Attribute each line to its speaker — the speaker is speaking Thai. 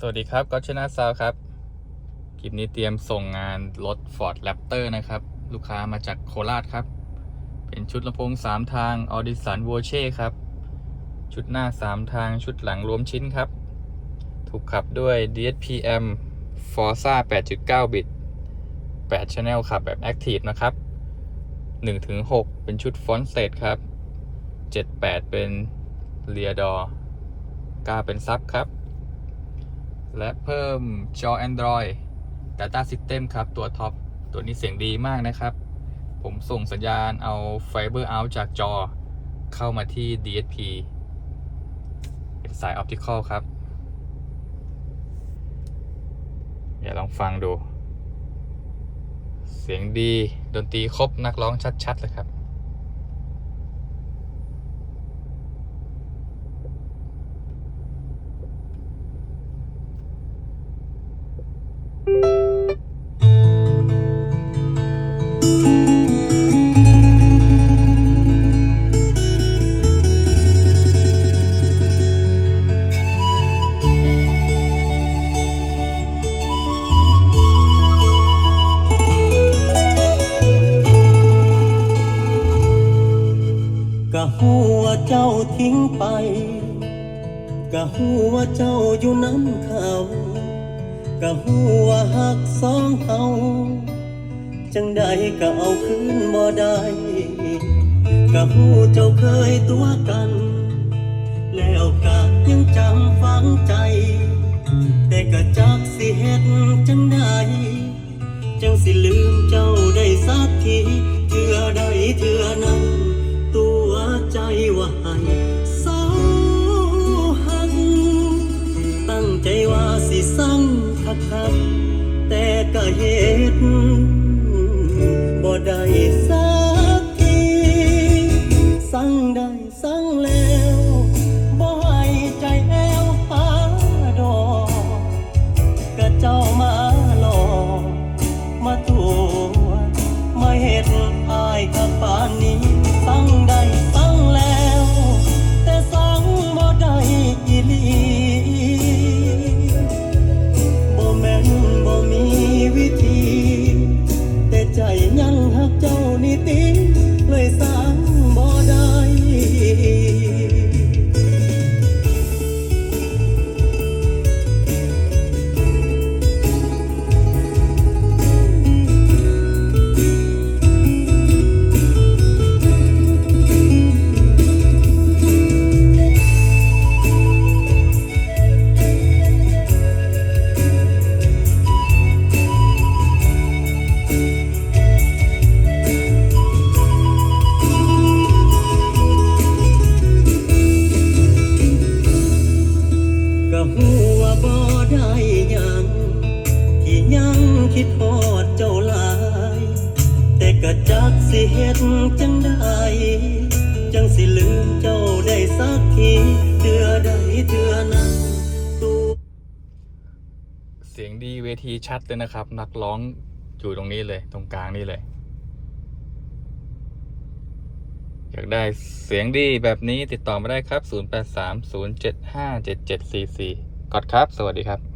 Speaker 1: สวัสดีครับก็ชนะซาวครับ คลิปนี้เตรียมส่งงานรถ Ford Raptor นะครับ ลูกค้ามาจากโคราชครับ เป็นชุดลำโพง 3 ทาง Audison v o c e ครับ ชุดหน้า 3 ทางชุดหลังรวมชิ้นครับ ถูกขับด้วย DSPM Forza 8.9 บิต8 Channel ขับแบบ Active นะครับ 1-6 เป็นชุด Front Stage ครับ 78 เป็น Rear Door 9เป็นซับครับ และเพิ่มจอ Android Data System ครับ ตัวท็อป ตัวนี้เสียงดีมากนะครับ ผมส่งสัญญาณเอา Fiber Out จากจอเข้ามาที่ DSP เป็นสาย Optical ครับอย่าลองฟังดู เสียงดี ดนตรีครบนักร้องชัด ๆ เลยครับ
Speaker 2: กะหัวเจ้าทิ้งไป กะหัวเจ้าอยู่น้ำเขา กะหัวาหักสองเฮาจังใดก็เอาคืนบ่ได้กะหูเจ้าเคยตัวกัน แล้วกะยังจำฝังใจ แต่กะจักสิเฮ็ดจังใดจังสิลืมเจ้าได้สักทีเทื่อใดเทื่อนั้น ตัวใจว่าให้เศร้าหั คักคักแต่ก็เหตุ จักสิเฮ็ดจังใดจังสิลืมเจ้าได้สักทีเทื่อใดเทื่อนั้นตัว
Speaker 1: เสียงดีเวทีชัดเลยนะครับ นักร้องอยู่ตรงนี้เลยตรงกลางนี่เลย อยากได้เสียงดีแบบนี้ติดต่อมาได้ครับ 0830757744กดครับ สวัสดีครับ